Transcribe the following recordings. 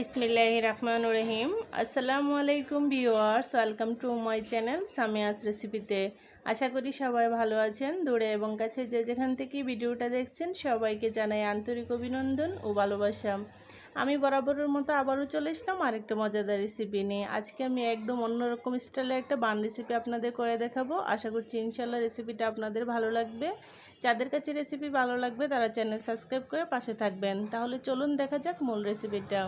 বিসমিল্লাহ রহমান রহিম আসসালামু আলাইকুম viewers, welcome to my channel Samia's রেসিপিতে। আশা করি সবাই ভালো আছেন। দূরে এবং কাছে যে যেখান থেকে ভিডিওটা দেখছেন, সবাইকে জানাই আন্তরিক অভিনন্দন ও ভালোবাসা। আমি বরাবরের মতো আবারও চলে এসলাম আরেকটা মজাদার রেসিপি নিয়ে। আজকে আমি একদম অন্যরকম স্টাইলে একটা বান রেসিপি আপনাদের করে দেখাবো। আশা করছি ইনশাল্লাহ রেসিপিটা আপনাদের ভালো লাগবে। যাদের কাছে রেসিপি ভালো লাগবে, তারা চ্যানেল সাবস্ক্রাইব করে পাশে থাকবেন। তাহলে চলুন দেখা যাক মূল রেসিপিটা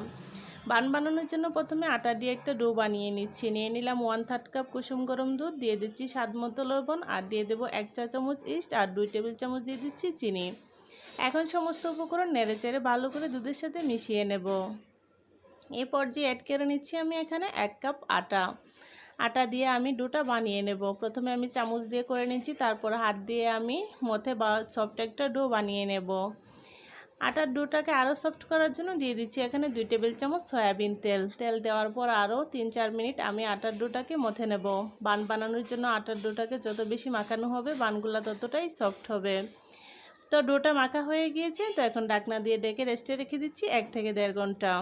বান বানানোর জন্য প্রথমে আটা দিয়ে একটা ডো বানিয়ে নিচ্ছি। নিয়ে নিলাম ওয়ান থার্ড কাপ কুসুম গরম দুধ, দিয়ে দিচ্ছি স্বাদ মতো লবণ, আর দিয়ে দেবো এক চা চামচ ইস্ট আর দুই টেবিল চামচ দিয়ে দিচ্ছি চিনি। এখন সমস্ত উপকরণ নেড়ে চেড়ে ভালো করে দুধের সাথে মিশিয়ে নেব। এই পর্যায়ে অ্যাড করে নিচ্ছি আমি এখানে এক কাপ আটা। আটা দিয়ে আমি দুটা বানিয়ে নেব। প্রথমে আমি চামচ দিয়ে করে নিচ্ছি, তারপর হাত দিয়ে আমি মথে বা সফট একটা ডো বানিয়ে নেব। আটার ডোটাকে আরও সফট করার জন্য দিয়ে দিচ্ছি এখানে দুই টেবিল চামচ সয়াবিন তেল। তেল দেওয়ার পর আরও তিন চার মিনিট আমি আটার ডোটাকে মথে নেব। বান বানানোর জন্য আটার ডোটাকে যত বেশি মাখানো হবে, বানগুলা ততটাই সফট হবে। তো ডোটা মাখা হয়ে গিয়েছে, তো এখন ডাকনা দিয়ে ডেকে রেস্টে রেখে দিচ্ছি এক থেকে দেড় ঘণ্টা।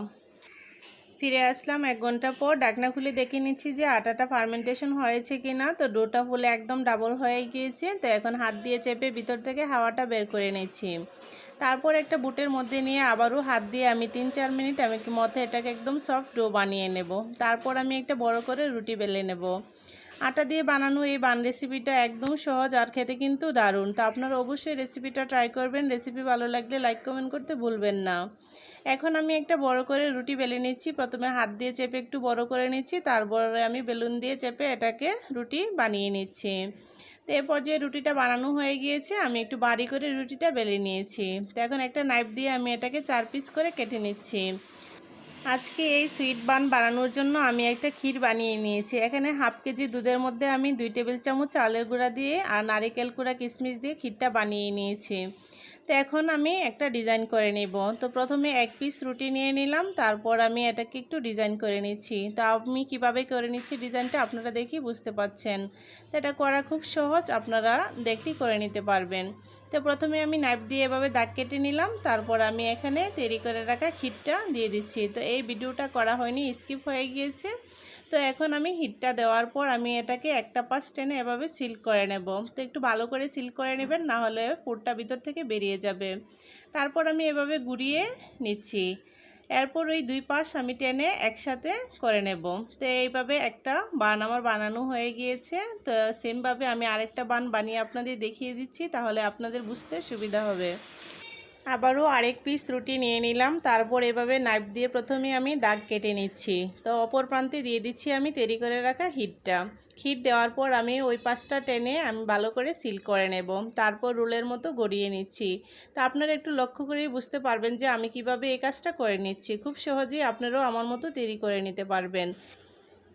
ফিরে আসলাম এক ঘণ্টা পর ডাকনা খুলে দেখে নিচ্ছি যে আটাটা ফার্মেন্টেশন হয়েছে কি না তো ডোটা ফুলে একদম ডাবল হয়ে গিয়েছে, তো এখন হাত দিয়ে চেপে ভিতর থেকে হাওয়াটা বের করে নিচ্ছি। তারপর একটা বুটের মধ্যে নিয়ে আবারও হাত দিয়ে আমি তিন চার মিনিট আমি মধ্যে এটাকে একদম সফট ডো বানিয়ে নেব। তারপর আমি একটা বড় করে রুটি বেলে নেব। আটা দিয়ে বানানো এই বান রেসিপিটা একদম সহজ আর খেতে কিন্তু দারুণ। তো আপনারা অবশ্যই রেসিপিটা ট্রাই করবেন। রেসিপি ভালো লাগলে লাইক কমেন্ট করতে ভুলবেন না। এখন আমি একটা বড় করে রুটি বেলে নিচ্ছি। প্রথমে হাত দিয়ে চেপে একটু বড় করে নিচ্ছি। তারপরে আমি বেলুন দিয়ে চেপে এটাকে রুটি বানিয়ে নিচ্ছি। তো এরপর যে রুটিটা বানানো হয়ে গিয়েছে, আমি একটু বাড়ি করে রুটিটা বেলে নিয়েছি। তো এখন একটা নাইফ দিয়ে আমি এটাকে চার পিস করে কেটে নিচ্ছি। আজকে এই সুইট বান বানানোর জন্য আমি একটা ক্ষীর বানিয়ে নিয়েছি। এখানে হাফ কেজি দুধের মধ্যে আমি দুই টেবিল চামচ চালের গুঁড়া দিয়ে আর নারিকেল গুঁড়া কিশমিশ দিয়ে ক্ষীরটা বানিয়ে নিয়েছি। তো এখন আমি একটা ডিজাইন করে নেব। তো প্রথমে এক পিস রুটি নিয়ে নিলাম, তারপর আমি এটাকে একটু ডিজাইন করে নিচ্ছি। তো আমি কীভাবে করে নিচ্ছি ডিজাইনটা আপনারা দেখি বুঝতে পাচ্ছেন তো এটা করা খুব সহজ, আপনারা দেখলেই করে নিতে পারবেন। তো প্রথমে আমি নাইফ দিয়ে এভাবে দাগ কেটে নিলাম, তারপর আমি এখানে তৈরি করে রাখা ক্ষীরটা দিয়ে দিচ্ছি। তো এই ভিডিওটা করা হয়নি স্কিপ হয়ে গিয়েছে। তো এখন আমি হিটটা দেওয়ার পর আমি এটাকে একটা পাশ টেনে এভাবে সিল করে নেব। তো একটু ভালো করে সিল করে নেবেন, না হলে পুরটা ভিতর থেকে বেরিয়ে যাবে। তারপর আমি এভাবে গুড়িয়ে নিচ্ছি। এরপর ওই দুই পাশ আমি টেনে একসাথে করে নেব। তো এইভাবে একটা বান আমার বানানো হয়ে গিয়েছে। তো সেমভাবে আমি আরেকটা বান বানিয়ে আপনাদের দেখিয়ে দিচ্ছি, তাহলে আপনাদের বুঝতে সুবিধা হবে। আবারও আরেক পিস রুটি নিয়ে নিলাম। তারপর এভাবে নাইফ দিয়ে প্রথমে আমি দাগ কেটে নিচ্ছি। তো অপর প্রান্তে দিয়ে দিচ্ছি আমি তৈরি করে রাখা হিটটা হিট দেওয়ার পর আমি ওই পাশটা টেনে আমি ভালো করে সিল করে নেব। তারপর রুলের মতো গড়িয়ে নিচ্ছি। তো আপনারা একটু লক্ষ্য করেই বুঝতে পারবেন যে আমি কীভাবে এই কাজটা করে নিচ্ছি। খুব সহজেই আপনারাও আমার মতো তৈরি করে নিতে পারবেন।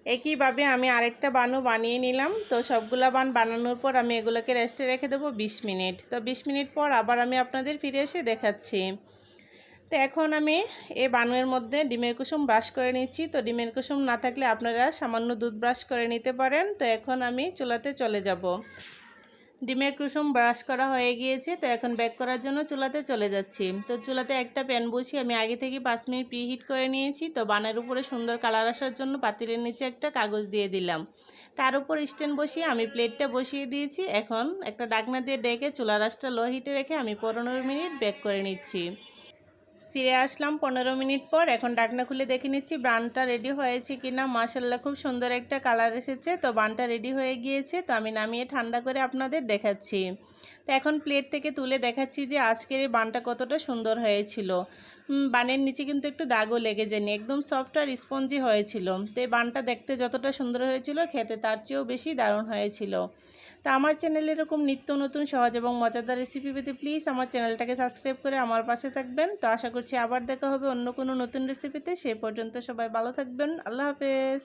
একইভাবে আমি আরেকটা বানু বানিয়ে নিলাম। তো সবগুলা বান বানানোর পর আমি এগুলোকে রেস্টে রেখে দেবো বিশ মিনিট। তো বিশ মিনিট পর আবার আমি আপনাদের ফিরে এসে দেখাচ্ছি। তো এখন আমি এই বানুয়ের মধ্যে ডিমের কুসুম ব্রাশ করে নিচ্ছি। তো ডিমের কুসুম না থাকলে আপনারা সামান্য দুধ ব্রাশ করে নিতে পারেন। তো এখন আমি চুলাতে চলে যাব। ডিমের কুসুম ব্রাশ করা হয়ে গিয়েছে, তো এখন ব্যাক করার জন্য চুলাতে চলে যাচ্ছি। তো চুলাতে একটা প্যান বসিয়ে আমি আগে থেকে পাঁচ মিনিট প্রিহিট করে নিয়েছি, তো বানের উপরে সুন্দর কালার আসার জন্য পাতিলের নিচে একটা কাগজ দিয়ে দিলাম। তার উপর স্ট্যান্ড বসিয়ে আমি প্লেটটা বসিয়ে দিয়েছি, এখন একটা ডাকনা দিয়ে ডেকে চুলা রাসটা লো হিটে রেখে আমি পনেরো মিনিট ব্যাক করে নিচ্ছি। ফিরে আসলাম পনেরো মিনিট পর। এখন ডাকনা খুলে দেখে নিচ্ছি বানটা রেডি হয়েছে কিনা। মাসাল্লাহ খুব সুন্দর একটা কালার এসেছে। তো বানটা রেডি হয়ে গিয়েছে। তো আমি নামিয়ে ঠান্ডা করে আপনাদের দেখাচ্ছি। তো এখন প্লেট থেকে তুলে দেখাচ্ছি যে আজকের এই বানটা কতটা সুন্দর হয়েছিল। বানের নিচে কিন্তু একটু দাগও লেগে যায়নি। একদম সফট আর স্পঞ্জি হয়েছিল। তো এই বানটা দেখতে যতটা সুন্দর হয়েছিল, খেতে তার চেয়েও বেশি দারুণ হয়েছিল। তো আমার চ্যানেলে এরকম নিত্য নতুন, সহজ এবং মজাদার রেসিপি পেতে প্লিজ আমার চ্যানেলটাকে সাবস্ক্রাইব করে আমার পাশে থাকবেন। তো আশা করছি আবার দেখা হবে অন্য কোনো নতুন রেসিপিতে সে পর্যন্ত সবাই ভালো থাকবেন। আল্লাহ হাফেজ।